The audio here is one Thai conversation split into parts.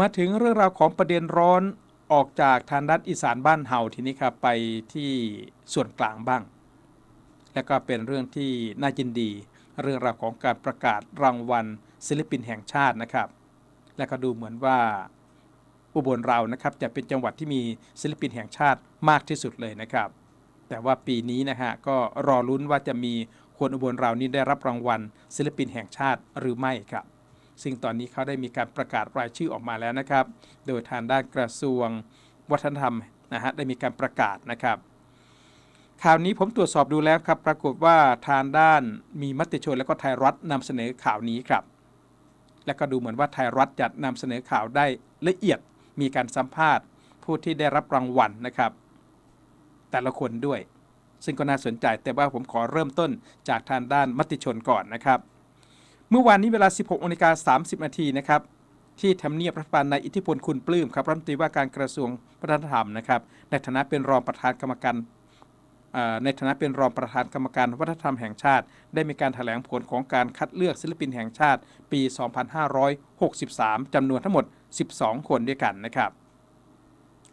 มาถึงเรื่องราวของประเด็นร้อนออกจากทางด้านอีสานบ้านเฮาทีนี้ครับไปที่ส่วนกลางบ้าง และก็เป็นเรื่องที่น่ายินดี เรื่องราวของการประกาศรางวัลศิลปินแห่งชาตินะครับ และก็ดูเหมือนว่าอุบลเรานะครับจะเป็นจังหวัดที่มีศิลปินแห่งชาติมากที่สุดเลยนะครับ แต่ว่าปีนี้นะฮะก็รอลุ้นว่าจะมีคนอุบลเรานี้ได้รับรางวัลศิลปินแห่งชาติหรือไม่ครับ ซึ่งตอนนี้เขาได้มีการประกาศรายชื่อออกมาแล้วนะครับ โดยทางด้านกระทรวงวัฒนธรรมนะฮะได้มีการประกาศนะครับข่าวนี้ผมตรวจสอบดูแล้วครับ ปรากฏว่าทางด้านมีมติชนและก็ไทยรัฐนำเสนอข่าวนี้ครับ และก็ดูเหมือนว่าไทยรัฐจะนำเสนอข่าวได้ละเอียด มีการสัมภาษณ์ ผู้ที่ได้รับรางวัลนะครับ แต่ละคนด้วย ซึ่งก็น่าสนใจแต่ว่าผมขอเริ่มต้นจากทางด้านมติชนก่อนนะครับ มื่อวานนี้เวลา 16นาฬิกา30นาทีนะครับที่ทำเนียบรัฐบาลในอิทธิพลคุณปลื้มครับรัฐมนตรีว่าการกระทรวงวัฒนธรรมนะครับในฐานะเป็นรองประธานกรรมการในฐานะเป็นรองประธานกรรมการวัฒนธรรมแห่งชาติ ได้มีการแถลงผลของการคัดเลือกศิลปินแห่งชาติ ปี 2563 จำนวนทั้งหมด 12 คนด้วยกันนะครับ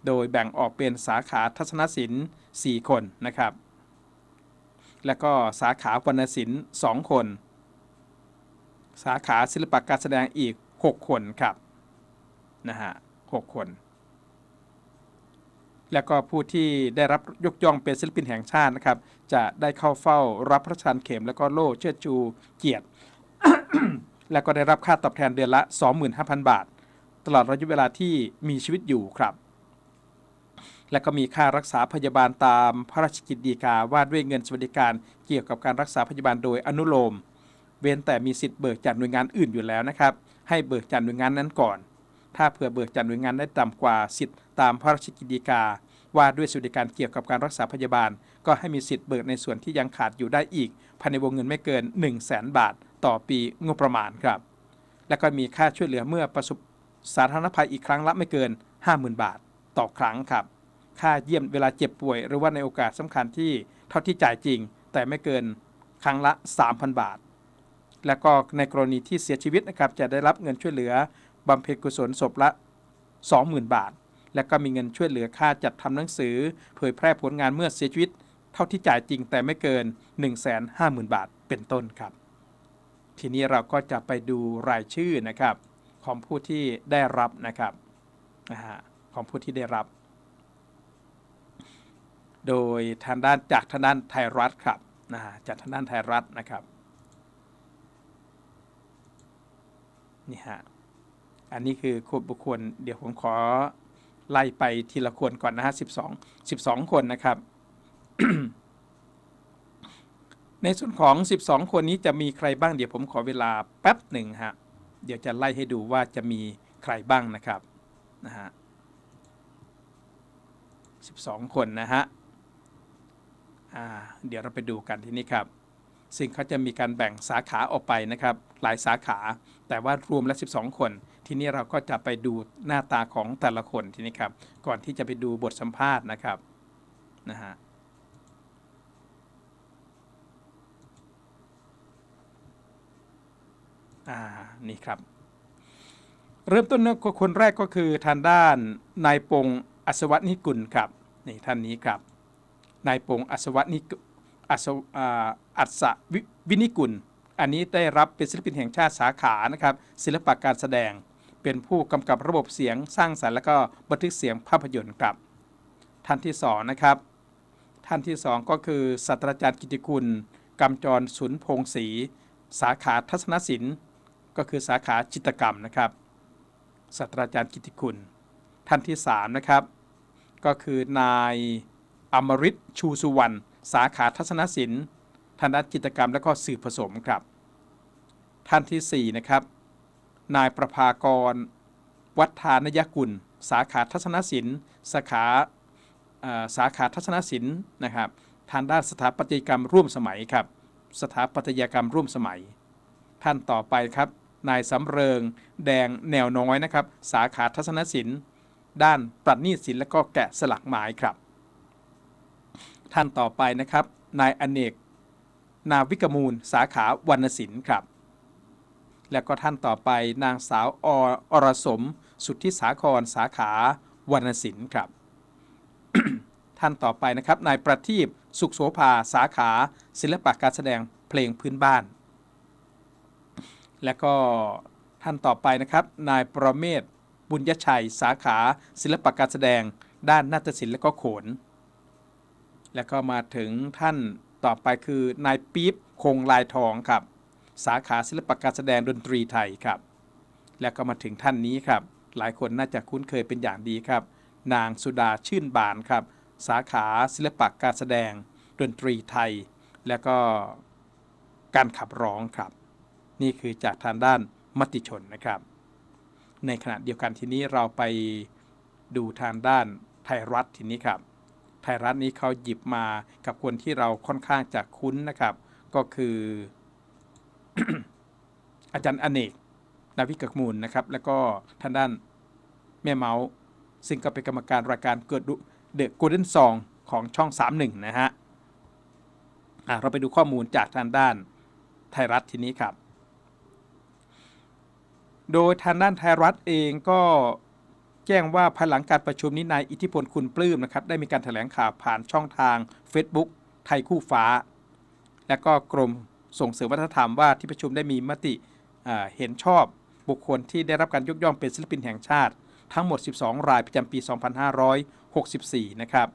โดยแบ่งออกเป็นสาขาทัศนศิลป์ 4 คนนะครับ และก็สาขาวรรณศิลป์ 2 คน สาขาศิลปะการแสดงอีก 6 คนครับนะฮะ6คน แล้วก็ผู้ที่ได้รับยกย่องเป็นศิลปินแห่งชาตินะครับ จะได้เข้าเฝ้ารับพระราชทานเข็มแล้วก็โล่เชิดชูเกียรติ แล้วก็ได้รับค่าตอบแทนเดือนละ 25,000 บาท ตลอดระยะเวลาที่มีชีวิตอยู่ครับ และก็มีค่ารักษาพยาบาลตามพระราชกิจฎีกาว่าด้วยเงินสวัสดิการเกี่ยวกับการรักษาพยาบาลโดยอนุโลม เว้นแต่มีสิทธิ์เบิกจากหน่วยงานอื่นอยู่แล้วนะครับ ให้เบิกจากหน่วยงานนั้นก่อน ถ้าเผื่อเบิกจากหน่วยงานได้ต่ำกว่าสิทธิ์ตามพระราชกิจฎีกาว่าด้วยสวัสดิการเกี่ยวกับการรักษาพยาบาล ก็ให้มีสิทธิ์เบิกในส่วนที่ยังขาดอยู่ได้อีกภายในวงเงินไม่เกิน 1 0 0 0 0แสนบาท ต่อปีงบประมาณครับ และก็มีค่าช่วยเหลือเมื่อประสบสาธารณภัยอีกครั้งละไม่เกิน 50,000 บาท ต่อครั้งครับ ค่าเยี่ยมเวลาเจ็บป่วย หรือว่าในโอกาสสำคัญที่เท่าที่จ่ายจริง แต่ไม่เกินครั้งละ 3,000 บาท และก็ในกรณีที่เสียชีวิตนะครับจะได้รับเงินช่วยเหลือบำเพ็ญกุศลศพละ 20,000 บาท และก็มีเงินช่วยเหลือค่าจัดทำหนังสือ เผยแพร่ผลงานเมื่อเสียชีวิต เท่าที่จ่ายจริงแต่ไม่เกิน 150,000 บาทเป็นต้นครับ ทีนี้เราก็จะไปดูรายชื่อนะครับของผู้ที่ได้รับนะครับนะฮะของผู้ที่ได้รับ โดยทางด้านจากทางด้านไทยรัฐครับนะฮะจากทางด้านไทยรัฐนะครับ นี่ฮะ อันนี้คือคนบุคคล เดี๋ยวผมขอไล่ไปทีละคนก่อนนะฮะ12 12คนนะครับ ในส่วนของ 12 คนนี้จะมีใครบ้าง เดี๋ยวผมขอเวลาแป๊บหนึ่งฮะ เดี๋ยวจะไล่ให้ดูว่าจะมีใครบ้างนะครับนะฮะ12 คนนะฮะ อ่า เดี๋ยวเราไปดูกันที่นี้ครับ ซึ่งเขาจะมีการแบ่งสาขาออกไปนะครับ หลายสาขา แต่ว่ารวมแล้ว 12 คน ทีนี้เราก็จะไปดูหน้าตาของแต่ละคนทีนี้ครับ ก่อนที่จะไปดูบทสัมภาษณ์นะครับนะฮะอ่านี่ครับ เริ่มต้นคนแรกก็คือทางด้านนายปงอัศวนิกุลครับนี่ท่านนี้ครับนายปงอัศวนิกุอัศ อัศวิวินิกุล อันนี้ได้รับเป็นศิลปินแห่งชาติสาขานะครับศิลปะการแสดง เป็นผู้กำกับระบบเสียงสร้างสรรค์และก็บันทึกเสียงภาพยนตร์ครับ ท่านที่สองนะครับ ท่านที่สองก็คือศาสตราจารย์กิติคุณกำจรสุนพงศรีสาขาทัศนศิลป์ ก็คือสาขาจิตกรรมนะครับศาสตราจารย์กิติคุณ ท่านที่3นะครับก็คือนายอมริตชูสุวรรณ สาขาทัศนศิลป์ทางด้านจิตรกรรมและก็สื่อผสมครับ ท่านทีสี่ 4 นะครับ นายประภากร วัฒานยกุล สาขาทัศนศิลป์สาขาสาขาทัศนศิลป์นะครับทางด้านสถาปัตยกรรมร่วมสมัยครับ สถาปัตยกรรมร่วมสมัย ท่านต่อไปครับ นายสำเริง แดงแนวน้อยนะครับ สาขาทัศนศิลป์ ด้านประณีตศิลป์และก็แกะสลักไม้ครับ ท่านต่อไปนะครับ นายอเนก นาวิกมูล สาขาวรรณศิลป์ครับ แล้วก็ท่านต่อไปนางสาวออรสม สุทธิสาคร สาขาวรรณศิลป์ครับ ท่านต่อไปนะครับ นายประทีปสุขโสภา สาขา ศิลปะการแสดงเพลงพื้นบ้าน และก็ท่านต่อไปนะครับ นายประเมศบุญยชัย สาขา ศิลปะการแสดง ด้านนาฏศิลป์และก็โขน แล้วก็มาถึงท่านต่อไปคือนายปี๊บคงลายทองครับ สาขาศิลปะการแสดงดนตรีไทยครับ แล้วก็มาถึงท่านนี้ครับ หลายคนน่าจะคุ้นเคยเป็นอย่างดีครับ นางสุดาชื่นบานครับ สาขาศิลปะการแสดงดนตรีไทย แล้วก็การขับร้องครับ นี่คือจากทางด้านมติชนนะครับ ในขณะเดียวกันทีนี้เราไปดูทางด้านไทยรัฐทีนี้ครับ ไทยรัฐนี้เขาหยิบมากับคนที่เราค่อนข้างจะคุ้นนะครับ ก็คือ อาจารย์อเนกนาวิกกมูลนะครับ แล้วก็ทางด้านแม่เมาส์ซึ่งก็เป็นกรรมการรายการเกิดเดอะกูเด้นซองของช่อง 31 นะฮะอะเราไปดูข้อมูลจากทางด้านไทยรัฐทีนี้ครับ โดยทางด้านไทยรัฐเองก็ แจ้งว่าภายหลังการประชุมนี้นายอิทธิพลคุณปลื้มนะครับได้มีการแถลงข่าวผ่านช่องทาง Facebook ไทยคู่ฟ้า และก็กรมส่งเสริมวัฒนธรรมว่าที่ประชุมได้มีมติเห็นชอบบุคคลที่ได้รับการยกย่องเป็นศิลปินแห่งชาติ ทั้งหมด 12 รายประจำปี 2564 นะครับ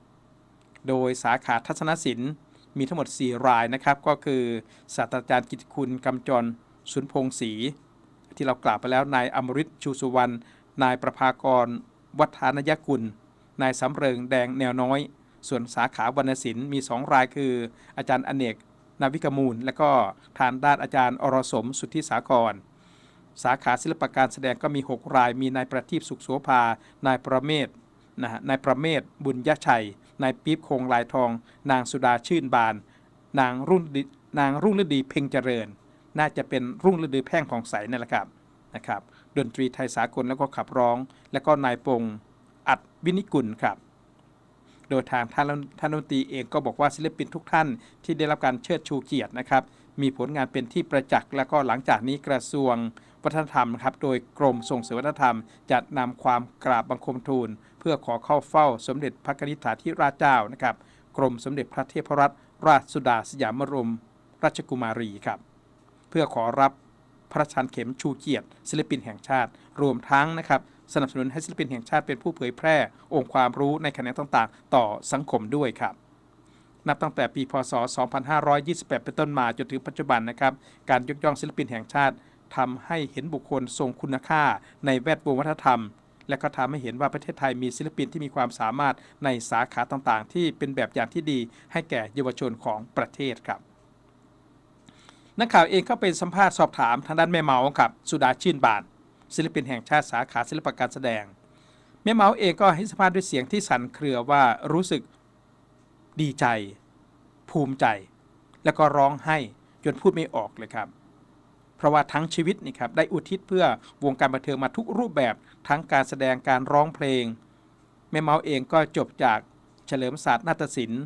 โดยสาขาทัศนศิลป์มีทั้งหมด 4 รายนะครับ ก็คือศาสตราจารย์กิติคุณกำจรสุนพงศรีที่เรากล่าวไปแล้วนายอมริตชูสุวรรณ นายประภากร วัฒนยกุล นายสำเริงแดงแนวน้อย ส่วนสาขาวรรณศิลป์มี 2 รายคือ อาจารย์อเนก นาวิกมูล และก็ทางด้านอาจารย์อรสม สุทธิสาครสาขาศิลปการแสดงก็มี 6 ราย มีนายประทีปสุขโสภา นายประเมศนะฮะนายประเมศบุญยชัย นายปี๊บคงลายทอง นางสุดาชื่นบาน นางรุ่งฤดีนางรุ่งฤดีเพ่งเจริญ น่าจะเป็นรุ่งฤดีแพ่งผ่องใสนั่นแหละครับนะครับ ดนตรีไทยสากลแล้วก็ขับร้อง แล้วก็นายปงอัดวินิกุลครับ โดยทางท่านท่านรัฐมนตรีเองก็บอกว่าศิลปินทุกท่านที่ได้รับการเชิดชูเกียรตินะครับ มีผลงานเป็นที่ประจักษ์และก็หลังจากนี้กระทรวงวัฒนธรรมครับโดยกรมส่งเสริมวัฒนธรรมจะนำความกราบบังคมทูล เพื่อขอเข้าเฝ้าสมเด็จพระนิธิถาธิราชเจ้านะครับกรมสมเด็จพระเทพรัตนราชสุดาสยามบรมราชกุมารีครับ เพื่อขอรับ พระราชทานเข็มชูเกียรติศิลปินแห่งชาติ รวมทั้งนะครับสนับสนุนให้ศิลปินแห่งชาติเป็นผู้เผยแพร่ องค์ความรู้ในแขนงต่างๆ ต่อสังคมด้วยครับนับตั้งแต่ปีพศ 2528 เป็นต้นมาจนถึงปัจจุบันนะครับ การยกย่องศิลปินแห่งชาติทำให้เห็นบุคคลทรงคุณค่าในแวดวงวัฒนธรรม และก็ทำให้เห็นว่าประเทศไทยมีศิลปินที่มีความสามารถในสาขาต่างๆ ที่เป็นแบบอย่างที่ดีให้แก่เยาวชนของประเทศครับ นักข่าวเองก็เป็นสัมภาษณ์สอบถามทางด้านแม่เมาครับสุดาชื่นบานศิลปินแห่งชาติสาขาศิลปการแสดง แม่เมาเองก็ให้สัมภาษณ์ด้วยเสียงที่สั่นเครือว่ารู้สึกดีใจ ภูมิใจ แล้วก็ร้องไห้จนพูดไม่ออกเลยครับ เพราะว่าทั้งชีวิตนี่ครับได้อุทิศเพื่อวงการบันเทิงมาทุกรูปแบบทั้งการแสดงการร้องเพลง แม่เมาเองก็จบจากเฉลิมศาสตร์นาฏศิลป์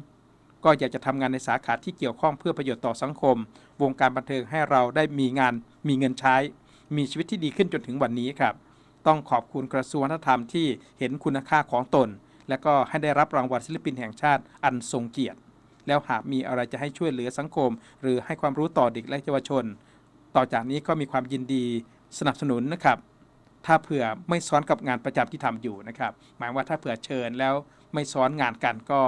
ก็อยากจะทำงานในสาขาที่เกี่ยวข้องเพื่อประโยชน์ต่อสังคม วงการบันเทิงให้เราได้มีงานมีเงินใช้ มีชีวิตที่ดีขึ้นจนถึงวันนี้ครับ ต้องขอบคุณกระทรวงวัฒนธรรมที่เห็นคุณค่าของตน และก็ให้ได้รับรางวัลศิลปินแห่งชาติอันทรงเกียรติ แล้วหากมีอะไรจะให้ช่วยเหลือสังคม หรือให้ความรู้ต่อเด็กและเยาวชน ต่อจากนี้ก็มีความยินดีสนับสนุนนะครับถ้าเผื่อไม่ซ้อนกับงานประจำที่ทำอยู่นะครับ หมายว่าถ้าเผื่อเชิญแล้วไม่ซ้อนงานกันก็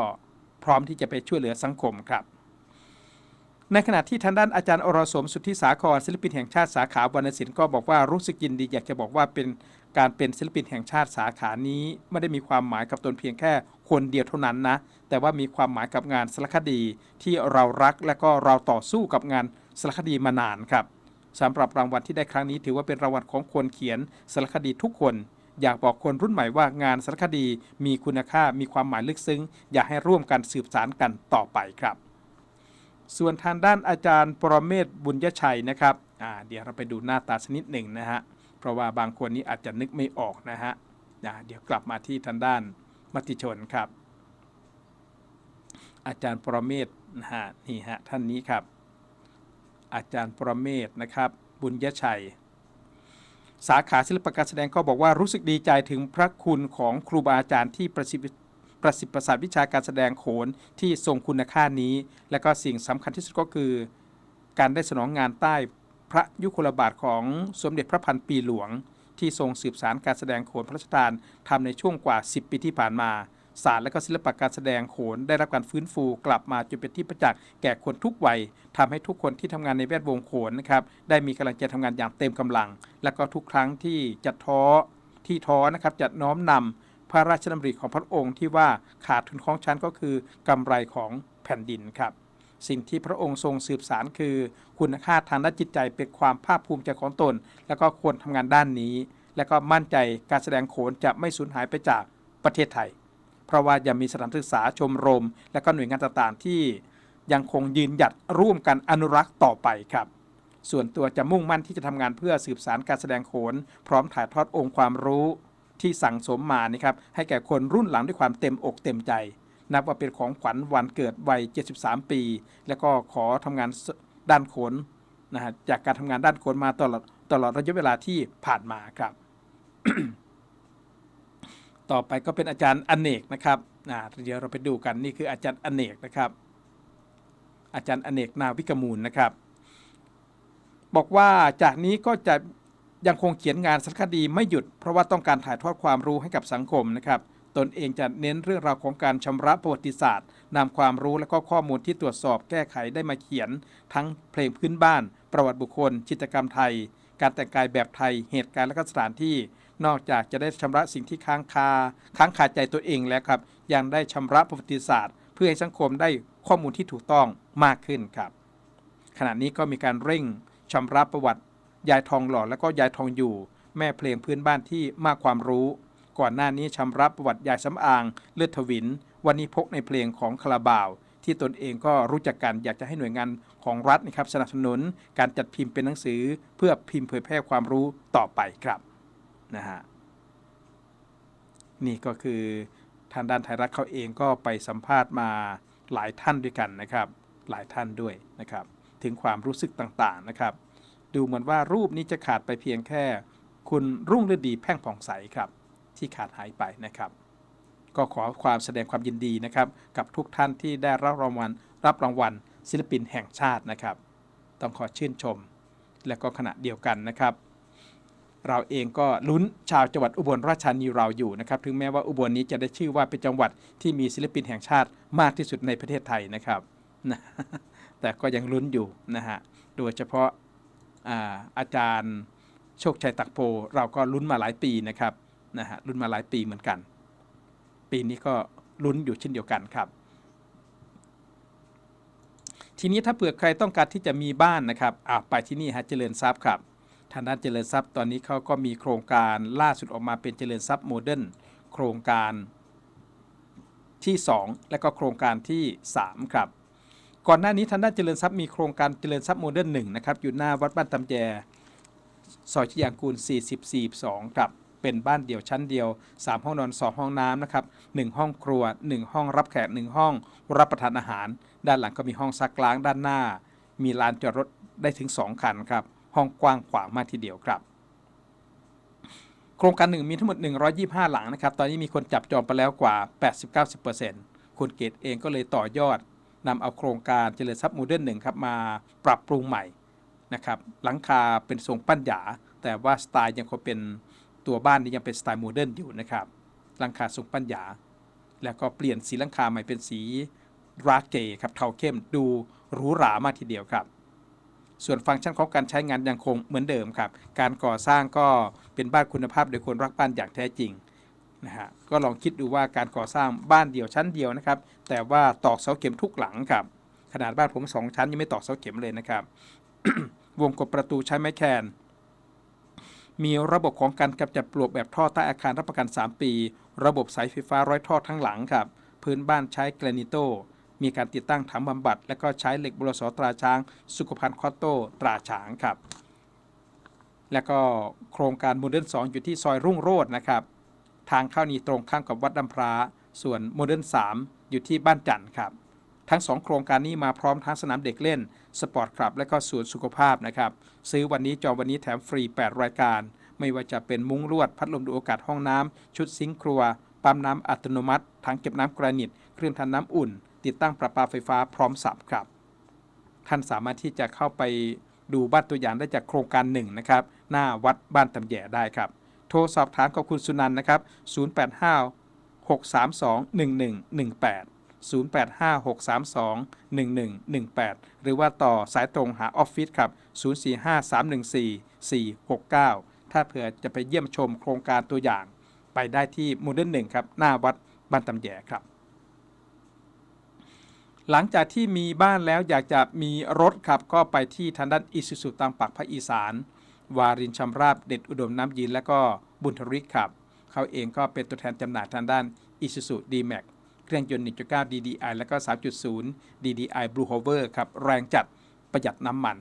พร้อมที่จะไปช่วยเหลือสังคมครับ ในขณะที่ทางด้านอาจารย์อรสมสุทธิสาครศิลปินแห่งชาติสาขาวรรณศิลป์ก็บอกว่ารู้สึกยินดีอยากจะบอกว่าเป็นการเป็นศิลปินแห่งชาติสาขานี้ไม่ได้มีความหมายกับตนเพียงแค่คนเดียวเท่านั้นนะ แต่ว่ามีความหมายกับงานสารคดีที่เรารักและก็เราต่อสู้กับงานสารคดีมานานครับสำหรับรางวัลที่ได้ครั้งนี้ถือว่าเป็นรางวัลของคนเขียนสารคดีทุกคน อยากบอกคนรุ่นใหม่ว่างานสารคดีมีคุณค่ามีความหมายลึกซึ้ง อยากให้ร่วมกันสืบสานกันต่อไปครับ ส่วนทางด้านอาจารย์ปรเมศบุญยชัยนะครับเดี๋ยวเราไปดูหน้าตาชนิดหนึ่งนะฮะเพราะว่าบางคนนี้อาจจะนึกไม่ออกนะฮะเดี๋ยวกลับมาที่ทางด้านมติชนครับ อาจารย์ปรเมศนะฮะนี่ฮะท่านนี้ครับ อาจารย์ปรเมศนะครับ บุญยชัย สาขาศิลปการแสดงก็บอกว่ารู้สึกดีใจถึงพระคุณของครูบาอาจารย์ที่ประสิทธิประสิทธิประสาทวิชาการแสดงโขนที่ทรงคุณค่านี้ และก็สิ่งสำคัญที่สุดก็คือ การได้สนองงานใต้พระยุคลบาทของสมเด็จพระพันปีหลวง ที่ทรงสืบสารการแสดงโขนพระราชทานทำในช่วงกว่า 10 ปีที่ผ่านมา ศาสตร์และก็ศิลปะการแสดงโขนได้รับการฟื้นฟูกลับมาจนเป็นที่ประจักษ์แก่คนทุกวัยทำให้ทุกคนที่ทำงานในแวดวงโขนนะครับได้มีกำลังใจทำงานอย่างเต็มกำลัง และก็ทุกครั้งที่จะท้อที่ท้อนะครับจะน้อมนำพระราชดำริของพระองค์ที่ว่าขาดทุนของฉันก็คือกำไรของแผ่นดินครับสิ่งที่พระองค์ทรงสืบสารคือ คุณค่าทางด้านจิตใจเป็นความภาคภูมิใจของตน แล้วก็ควรทำงานด้านนี้ และก็มั่นใจการแสดงโขนจะไม่สูญหายไปจากประเทศไทย เพราะว่ายังมีสถานศึกษาชมรม และก็หน่วยงานต่างๆ ที่ยังคงยืนหยัดร่วมกันอนุรักษ์ต่อไปครับ ส่วนตัวจะมุ่งมั่นที่จะทำงานเพื่อสืบสารการแสดงโขน พร้อมถ่ายทอดองค์ความรู้ที่สั่งสมมานี่ครับให้แก่คนรุ่นหลังด้วยความเต็มอกเต็มใจ นับว่าเป็นของขวัญวันเกิดวัย 73 ปี แล้วก็ขอทำงานด้านโขนนะฮะจากการทำงานด้านโขนมาตลอดตลอดระยะเวลาที่ผ่านมาครับ ต่อไปก็เป็นอาจารย์อเนกนะครับนะเดี๋ยวเราไปดูกันนี่คืออาจารย์อเนกนะครับ อาจารย์อเนกนาวิกมูลนะครับ บอกว่าจากนี้ก็จะยังคงเขียนงานสารคดีไม่หยุด เพราะว่าต้องการถ่ายทอดความรู้ให้กับสังคมนะครับ ตนเองจะเน้นเรื่องราวของการชำระประวัติศาสตร์นำความรู้และก็ข้อมูลที่ตรวจสอบแก้ไขได้มาเขียน ทั้งเพลงพื้นบ้าน ประวัติบุคคล จิตรกรรมไทย การแต่งกายแบบไทย เหตุการณ์และก็สถานที่ นอกจากจะได้ชำระสิ่งที่ค้างคา ค้างคาใจตัวเองแล้วครับ ยังได้ชำระประวัติศาสตร์ เพื่อให้สังคมได้ข้อมูลที่ถูกต้องมากขึ้นครับ ขณะนี้ก็มีการเร่งชำระประวัติ ยายทองหล่อและก็ยายทองอยู่ แม่เพลงพื้นบ้านที่มากความรู้ ก่อนหน้านี้ชำระประวัติยายสำอาง เลือดทวิน วันนี้พกในเพลงของคาราบาวที่ตนเองก็รู้จักกันอยากจะให้หน่วยงานของรัฐนะครับสนับสนุนการจัดพิมพ์เป็นหนังสือ เพื่อพิมพ์เผยแพร่ความรู้ต่อไปครับ นะฮะนี่ก็คือทางด้านไทยรัฐเขาเองก็ไปสัมภาษณ์มาหลายท่านด้วยกันนะครับ หลายท่านด้วยนะครับ ถึงความรู้สึกต่างๆนะครับ ดูเหมือนว่ารูปนี้จะขาดไปเพียงแค่ คุณรุ่งฤดีแพ่งผ่องใสครับ ที่ขาดหายไปนะครับ ก็ขอความแสดงความยินดีนะครับ กับทุกท่านที่ได้รับรางวัลรับรางวัล ศิลปินแห่งชาตินะครับ ต้องขอชื่นชม และก็ขณะเดียวกันนะครับ เราเองก็ลุ้นชาวจังหวัดอุบลราชธานีเราอยู่นะครับ ถึงแม้ว่าอุบลนี้จะได้ชื่อว่าเป็นจังหวัดที่มีศิลปินแห่งชาติมากที่สุดในประเทศไทยนะครับนะแต่ก็ยังลุ้นอยู่นะฮะ โดยเฉพาะอาอาจารย์โชคชัยตักโพเราก็ลุ้นมาหลายปีนะครับนะฮะลุ้นมาหลายปีเหมือนกัน ปีนี้ก็ลุ้นอยู่เช่นเดียวกันครับ ทีนี้ถ้าเผื่อใครต้องการที่จะมีบ้านนะครับอ่าไปที่นี่ฮะเจริญทรัพย์ครับ ทางด้านเจริญทรัพย์ตอนนี้เขาก็มีโครงการล่าสุดออกมาเป็นเจริญทรัพย์โมเดิร์นโครงการที่ 2 และก็โครงการที่ 3 ครับ ก่อนหน้านี้ทางด้านเจริญทรัพย์มีโครงการเจริญทรัพย์โมเดิร์นหนึ่งนะครับอยู่หน้าวัดบ้านตำแยซอยชิยางกูล 44ครับเป็นบ้านเดี่ยวชั้นเดียว 3 ห้องนอน 2 ห้องน้ำนะครับ1ห้องครัว 1 ห้องรับแขก 1 ห้อง รับประทานอาหาร ด้านหลังก็มีห้องซักล้างด้านหน้า มีลานจอดรถได้ถึง 2 คันครับ ห้องกว้างขวางมากทีเดียวครับ โครงการหนึ่งมีทั้งหมด 125 หลังนะครับ ตอนนี้มีคนจับจองไปแล้วกว่า 80-90%คุณเกตเองก็เลยต่อยอดนำเอาโครงการเจริญทรัพย์โมเดิร์นหนึ่งครับมาปรับปรุงใหม่นะครับหลังคาเป็นทรงปั้นหยา แต่ว่าสไตล์ยังคงเป็นตัวบ้านนี้ยังเป็นสไตล์โมเดิร์นอยู่นะครับหลังคาทรงปั้นหยา แล้วก็เปลี่ยนสีหลังคาใหม่เป็นสีราเกครับเทาเข้มดูหรูหรามากทีเดียวครับ ส่วนฟังก์ชันของการใช้งานยังคงเหมือนเดิมครับ การก่อสร้างก็เป็นบ้านคุณภาพโดยคนรักบ้านอย่างแท้จริงนะฮะก็ลองคิดดูว่าการก่อสร้างบ้านเดี่ยวชั้นเดียวนะครับ แต่ว่าตอกเสาเข็มทุกหลังครับ ขนาดบ้านผมสองชั้นยังไม่ตอกเสาเข็มเลยนะครับ วงกบประตูใช้ไม้แคนมีระบบของการกำจัดปลวกแบบท่อใต้อาคารรับประกัน 3 ปี ระบบสายไฟฟ้าร้อยท่อทั้งหลังครับ พื้นบ้านใช้แกรนิโต มีการติดตั้งถังบำบัด และก็ใช้เหล็กบรสตราช้าง สุขภัณฑ์คอตโต้ตราช้างครับ แล้วก็โครงการโมเดิร์น2อยู่ที่ซอยรุ่งโรจน์นะครับ ทางเข้านี้ตรงข้ามกับวัดดำพร้าส่วนโมเดิร์น3อยู่ที่บ้านจันทร์ครับทั้ง 2 โครงการนี้มาพร้อมทั้งสนามเด็กเล่น สปอร์ตคลับ และก็สวนสุขภาพนะครับ ซื้อวันนี้จองวันนี้แถมฟรี 8 รายการ ไม่ว่าจะเป็นมุ้งลวด พัดลมดูอากาศห้องน้ำชุดซิงค์ครัว ปั๊มน้ำอัตโนมัติ ถังเก็บน้ำกระนิต เครื่องทำน้ำอุ่น ติดตั้งประปาไฟฟ้าพร้อมสับครับ ท่านสามารถที่จะเข้าไปดูบ้านตัวอย่างได้จากโครงการหนึ่งนะครับหน้าวัดบ้านตำแย่ได้ครับ โทรสอบถามกับคุณสุนันนะครับ 085 632 1118 0856321118 หรือว่าต่อสายตรงหาออฟฟิศครับ 0453144469 ถ้าเผื่อจะไปเยี่ยมชมโครงการตัวอย่าง ไปได้ที่โมเดิร์นหนึ่งครับ หน้าวัดบ้านตำแยครับ หลังจากที่มีบ้านแล้วอยากจะมีรถครับก็ไปที่ทางด้านอิสุสุตามปักภาคอีสาน วารินชำราบเด็ดอุดมน้ำยิน และก็บุญทริกครับ เขาเองก็เป็นตัวแทนจำหน่ายทางด้าน Isuzu D-Max เครื่องยนต์ 1.9 DDI และก็ 3.0 DDI Blue Hover ครับ แรงจัดประหยัดน้ำมัน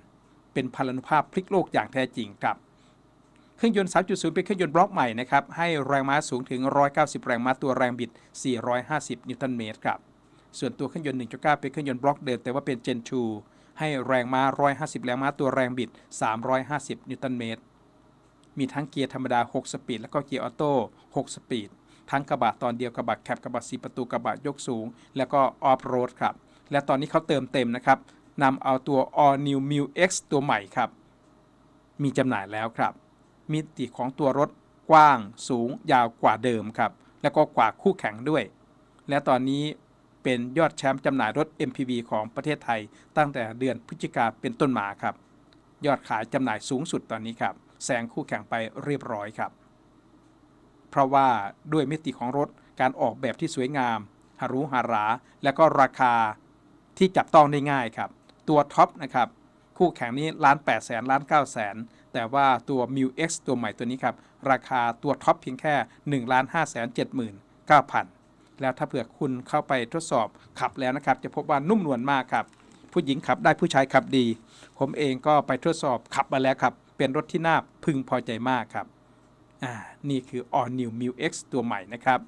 เป็นพลานุภาพพลิกโลกอย่างแท้จริงครับ เครื่องยนต์ 3.0 เป็นเครื่องยนต์บล็อกใหม่นะครับ ให้แรงม้าสูงถึง 190 แรงม้าตัวแรงบิด 450 นิวตันเมตรครับ ส่วนตัวเครื่องยนต์ 1.9 เป็นเครื่องยนต์บล็อกเดิมแต่ว่าเป็น Gen 2 ให้แรงม้า 150 แรงม้าตัวแรงบิด 350 นิวตันเมตร มีทั้งเกียร์ธรรมดา 6 สปีด แล้วก็เกียร์ออโต้ 6 สปีด ทั้งกระบะตอนเดียวกระบะแคบกระบะ 4 ประตูกระบะยกสูง แล้วก็ออฟโรดครับ และตอนนี้เขาเติมเต็มนะครับนำเอาตัว All New m u X ตัวใหม่ครับ มีจำหน่ายแล้วครับ มิติของตัวรถกว้าง สูง ยาวกว่าเดิมครับ แล้วก็กว่าคู่แข่งด้วย และตอนนี้ เป็นยอดแชมป์จำหน่ายรถ MPV ของประเทศไทย ตั้งแต่เดือนพฤศจิกาเป็นต้นมาครับ ยอดขายจำหน่ายสูงสุดตอนนี้ครับแซงคู่แข่งไปเรียบร้อยครับ เพราะว่าด้วยมิติของรถการออกแบบที่สวยงามหารูหารา และก็ราคาที่จับต้องได้ง่ายครับ ตัวท็อปนะครับ คู่แข่งนี้ล้าน8แสนล้าน9แสนแต่ว่าตัว m u X ตัวใหม่ตัวนี้ครับ ราคาตัวท็อปเพียงแค่1ล้าน5แสน79,000 แล้วถ้าเผื่อคุณเข้าไปทดสอบขับแล้วนะครับ จะพบว่านุ่มนวลมากครับ ผู้หญิงขับได้ผู้ชายขับดี ผมเองก็ไปทดสอบขับมาแล้วครับ เป็นรถที่น่าพึงพอใจมากครับอ่านี่คือ All New m u X ตัวใหม่นะครับ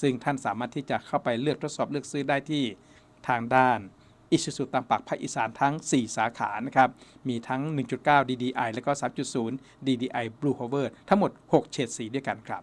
ซึ่งท่านสามารถที่จะเข้าไปเลือกทดสอบเลือกซื้อได้ที่ทางด้านอิสุสุตามปากภาคอีสานทั้ง 4 สาขานะครับ มีทั้ง 1.9 DDI และก็ 3.0 DDI Blue Hover ทั้งหมด 6 เฉดสีด้วยกันครับ